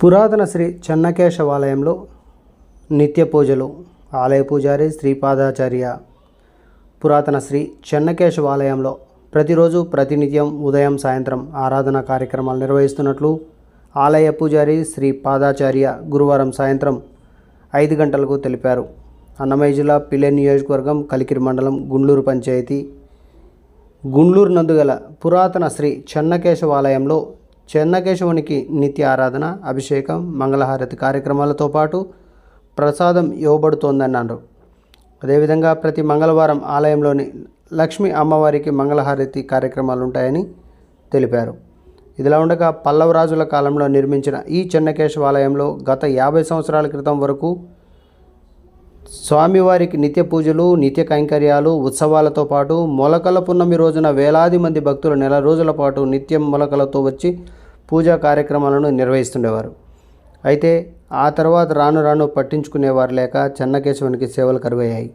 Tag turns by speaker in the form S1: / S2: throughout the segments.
S1: పురాతన శ్రీ చెన్నకేశవాలయంలో నిత్య పూజలు ఆలయ పూజారి శ్రీపాదాచార్య పురాతన శ్రీ చెన్నకేశవాలయంలో ప్రతిరోజు ప్రతినిత్యం ఉదయం సాయంత్రం ఆరాధన కార్యక్రమాలు నిర్వహిస్తున్నట్లు ఆలయ పూజారి శ్రీ పాదాచార్య గురువారం సాయంత్రం ఐదు గంటలకు తెలిపారు. అన్నమయ్య జిల్లా పిల్లె నియోజకవర్గం కలికిరి మండలం గుండ్లూరు పంచాయతీ. గుండ్లూరు నందు గల పురాతన శ్రీ చెన్నకేశవాలయంలో చెన్నకేశవునికి నిత్య ఆరాధన అభిషేకం మంగళహారతి కార్యక్రమాలతో పాటు ప్రసాదం ఇవ్వబడుతోందన్నారు. అదేవిధంగా ప్రతి మంగళవారం ఆలయంలోని లక్ష్మీ అమ్మవారికి మంగళహారతి కార్యక్రమాలు ఉంటాయని తెలిపారు. ఇదిలా ఉండగా పల్లవరాజుల కాలంలో నిర్మించిన ఈ చెన్నకేశవాలయంలో గత యాభై సంవత్సరాల క్రితం వరకు స్వామివారికి నిత్య పూజలు నిత్య కైంకర్యాలు ఉత్సవాలతో పాటు మొలకల పున్నమి రోజున వేలాది మంది భక్తులు నెల రోజుల పాటు నిత్యం మొలకలతో వచ్చి పూజా కార్యక్రమాలను నిర్వహిస్తుండేవారు. అయితే ఆ తర్వాత రాను రాను పట్టించుకునేవారు లేక చెన్నకేశవునికి సేవలు కరువయ్యాయి.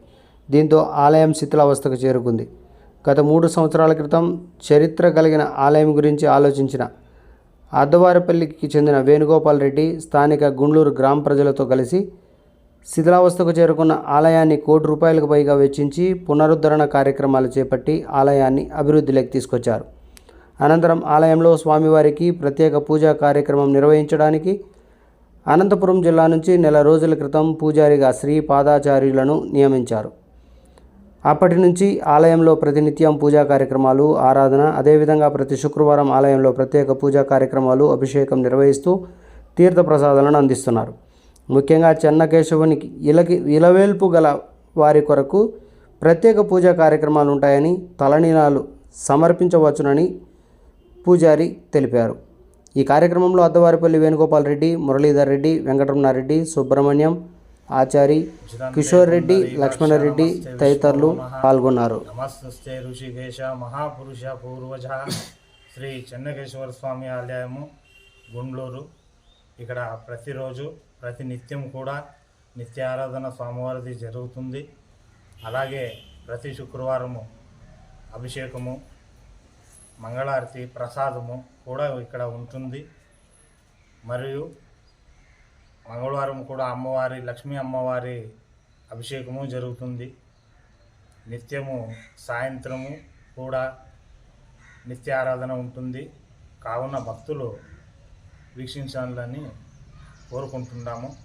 S1: దీంతో ఆలయం శిథిలావస్థకు చేరుకుంది. గత మూడు సంవత్సరాల క్రితం చరిత్ర కలిగిన ఆలయం గురించి ఆలోచించిన అద్దవారిపల్లికి చెందిన వేణుగోపాల్ రెడ్డి స్థానిక గుండ్లూరు గ్రామ ప్రజలతో కలిసి శిథిలావస్థకు చేరుకున్న ఆలయాన్ని కోటి రూపాయలకు పైగా వెచ్చించి పునరుద్ధరణ కార్యక్రమాలు చేపట్టి ఆలయాన్ని అభివృద్ధిలోకి తీసుకొచ్చారు. అనంతరం ఆలయంలో స్వామివారికి ప్రత్యేక పూజా కార్యక్రమం నిర్వహించడానికి అనంతపురం జిల్లా నుంచి నెల రోజుల క్రితం పూజారిగా శ్రీ పాదాచార్యులను నియమించారు. అప్పటి నుంచి ఆలయంలో ప్రతినిత్యం పూజా కార్యక్రమాలు ఆరాధన అదేవిధంగా ప్రతి శుక్రవారం ఆలయంలో ప్రత్యేక పూజా కార్యక్రమాలు అభిషేకం నిర్వహిస్తూ తీర్థ ప్రసాదాలను అందిస్తున్నారు. ముఖ్యంగా చెన్నకేశవునికి ఇలకి ఇలవేల్పు గల వారి కొరకు ప్రత్యేక పూజా కార్యక్రమాలు ఉంటాయని తలనీలాలు సమర్పించవచ్చునని పూజారి తెలిపారు. ఈ కార్యక్రమంలో అద్దవారిపల్లి వేణుగోపాల్ రెడ్డి మురళీధర్ రెడ్డి వెంకటరమణారెడ్డి సుబ్రహ్మణ్యం ఆచారి కిషోర్ రెడ్డి లక్ష్మణరెడ్డి తదితరులు పాల్గొన్నారు.
S2: మహాపురుష పూర్వజ శ్రీ చెన్నకేశ్వర స్వామి ఆలయము గుండ్లూరు. ఇక్కడ ప్రతిరోజు ప్రతి నిత్యం కూడా నిత్య ఆరాధన స్వామివారిది జరుగుతుంది. అలాగే ప్రతి శుక్రవారము అభిషేకము మంగళారతి ప్రసాదము కూడా ఇక్కడ ఉంటుంది. మరియు మంగళవారం కూడా అమ్మవారి లక్ష్మీ అమ్మవారి అభిషేకము జరుగుతుంది. నిత్యము సాయంత్రము కూడా నిత్య ఆరాధన ఉంటుంది. కావున భక్తులు వీక్షించాలని కోరుకుంటున్నాము.